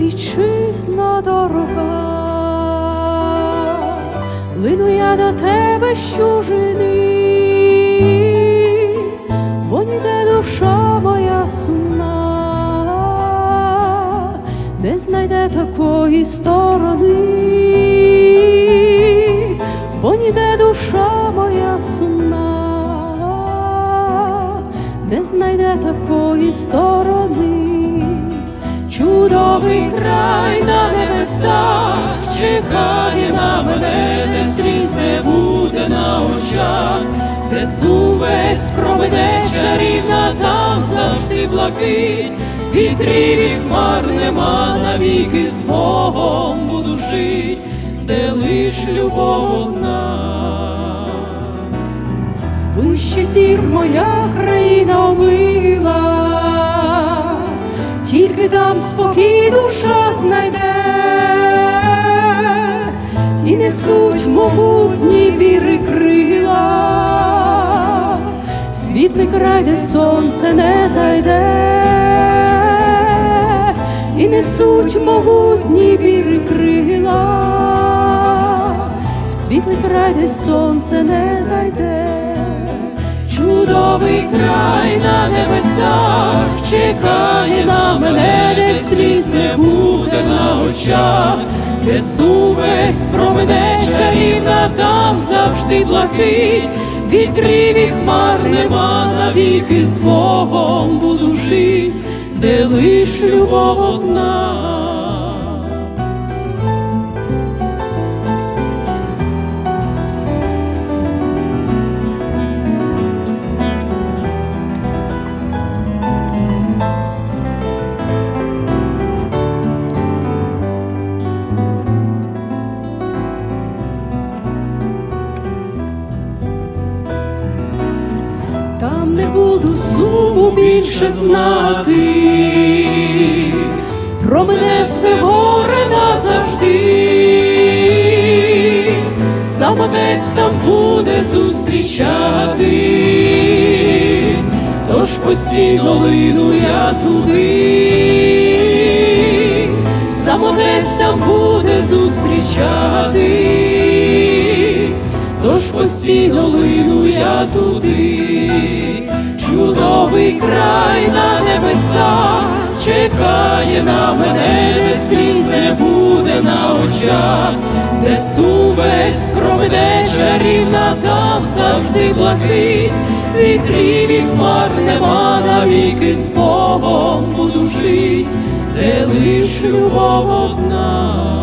вітчизна дорога, лину я до тебе з чужини, бо ніде душа моя сумна, не знайде такої сторони, бо ніде душа моя сумна, не знайде такої сторони. Чудовий край на небесах. Чекає на мене, де сліз не буде на очах, де сувець промине чарівна, там завжди блакить, вітрів і хмар нема, навіки з Богом буду жить, де лиш любов одна. Вище зір моя країна мила, там спокій душа знайде, і несуть могутні віри крила, в світлий край, де сонце не зайде, і несуть могутні віри крила, в світлий край, де сонце не зайде. Чудовий край на небесах чекає очах, де сувець промене чарівна, там завжди блакить, вітрів і хмар нема, навіки з Богом буду жить, де лиш любов одна. Буду суму більше знати, про мене все горе назавжди, сам отець там буде зустрічати, тож постійно лину я туди, сам отець там буде зустрічати. Тож постійно лину я туди, чудовий край на небесах чекає на мене, де сліз не буде на очах, де сувець проведе чарівна, там завжди блакить, вітрів і хмар нема навіки з Богом буду жить, де лиш любов одна.